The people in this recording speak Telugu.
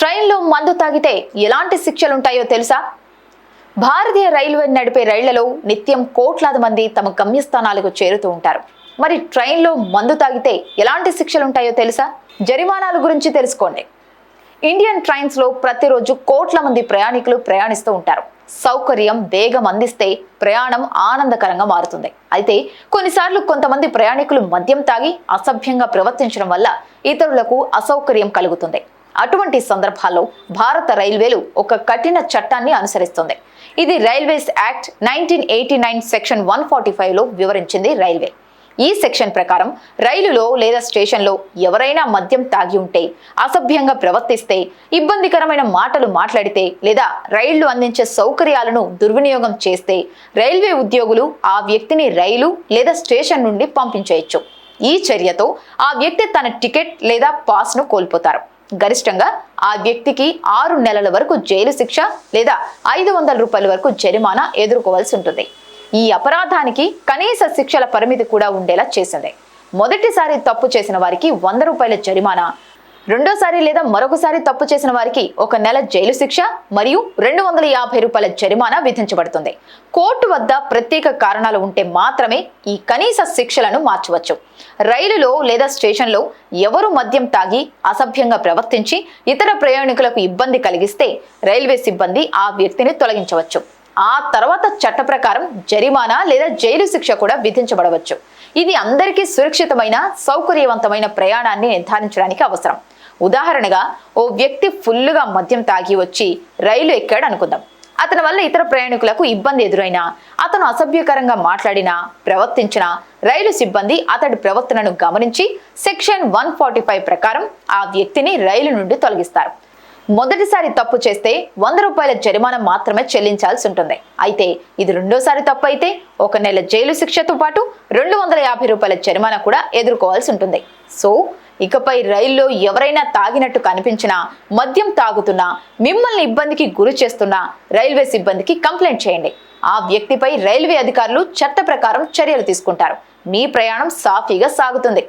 ట్రైన్లో మందు తాగితే ఎలాంటి శిక్షలుంటాయో తెలుసా? భారతీయ రైల్వే నడిపే రైళ్ళలో నిత్యం కోట్లాది మంది తమ గమ్యస్థానాలకు చేరుతూ ఉంటారు. మరి ట్రైన్లో మందు తాగితే ఎలాంటి శిక్షలుంటాయో తెలుసా? జరిమానాల గురించి తెలుసుకోండి. ఇండియన్ ట్రైన్స్లో ప్రతిరోజు కోట్ల మంది ప్రయాణికులు ప్రయాణిస్తూ ఉంటారు. సౌకర్యం వేగం అందిస్తే ప్రయాణం ఆనందకరంగా మారుతుంది. అయితే కొన్నిసార్లు కొంతమంది ప్రయాణికులు మద్యం తాగి అసభ్యంగా ప్రవర్తించడం వల్ల ఇతరులకు అసౌకర్యం కలుగుతుంది. అటువంటి సందర్భాల్లో భారత రైల్వేలు ఒక కఠిన చట్టాన్ని అనుసరిస్తుంది. ఇది railways act nineteen eighty nine section one forty ఫైవ్లో వివరించింది రైల్వే. ఈ సెక్షన్ ప్రకారం రైలులో లేదా స్టేషన్లో ఎవరైనా మద్యం తాగి ఉంటే అసభ్యంగా ప్రవర్తిస్తే ఇబ్బందికరమైన మాటలు మాట్లాడితే లేదా రైళ్ళు అందించే సౌకర్యాలను దుర్వినియోగం చేస్తే రైల్వే ఉద్యోగులు ఆ వ్యక్తిని రైలు లేదా స్టేషన్ నుండి పంపించేయచ్చు. ఈ చర్యతో ఆ వ్యక్తి తన టికెట్ లేదా పాస్ను కోల్పోతారు. గరిష్టంగా ఆ వ్యక్తికి ఆరు నెలల వరకు జైలు శిక్ష లేదా ఐదు వందల రూపాయల వరకు జరిమానా ఎదుర్కోవాల్సి ఉంటుంది. ఈ అపరాధానికి కనీస శిక్షల పరిమితి కూడా ఉండేలా చేసింది. మొదటిసారి తప్పు చేసిన వారికి వంద రూపాయల జరిమానా రెండోసారి లేదా మరొకసారి తప్పు చేసిన వారికి ఒక నెల జైలు శిక్ష మరియు రెండు వందల యాభై రూపాయల జరిమానా విధించబడుతుంది. కోర్టు వద్ద ప్రత్యేక కారణాలు ఉంటే మాత్రమే ఈ కనీస శిక్షలను మార్చవచ్చు. రైలులో లేదా స్టేషన్లో ఎవరు మద్యం తాగి అసభ్యంగా ప్రవర్తించి ఇతర ప్రయాణికులకు ఇబ్బంది కలిగిస్తే రైల్వే సిబ్బంది ఆ వ్యక్తిని తొలగించవచ్చు. ఆ తర్వాత చట్ట ప్రకారం జరిమానా లేదా జైలు శిక్ష కూడా విధించబడవచ్చు. ఇది అందరికీ సురక్షితమైన సౌకర్యవంతమైన ప్రయాణాన్ని నిర్ధారించడానికి అవసరం. ఉదాహరణగా ఓ వ్యక్తి ఫుల్లుగా మద్యం తాగి వచ్చి రైలు ఎక్కాడు అనుకుందాం. అతని వల్ల ఇతర ప్రయాణికులకు ఇబ్బంది ఎదురైనా అతను అసభ్యకరంగా మాట్లాడినా ప్రవర్తించినా రైలు సిబ్బంది అతడి ప్రవర్తనను గమనించి సెక్షన్ వన్ ఫార్టీ ఫైవ్ ప్రకారం ఆ వ్యక్తిని రైలు నుండి తొలగిస్తారు. మొదటిసారి తప్పు చేస్తే వంద రూపాయల జరిమానా మాత్రమే చెల్లించాల్సి ఉంటుంది. అయితే ఇది రెండోసారి తప్పు అయితే ఒక నెల జైలు శిక్షతో పాటు రెండు వందల యాభై రూపాయల జరిమానా కూడా ఎదుర్కోవాల్సి ఉంటుంది. సో ఇకపై రైల్లో ఎవరైనా తాగినట్టు కనిపించినా మద్యం తాగుతున్నా మిమ్మల్ని ఇబ్బందికి గురి చేస్తున్నా రైల్వే సిబ్బందికి కంప్లైంట్ చేయండి. ఆ వ్యక్తిపై రైల్వే అధికారులు చట్ట ప్రకారం చర్యలు తీసుకుంటారు. మీ ప్రయాణం సాఫీగా సాగుతుంది.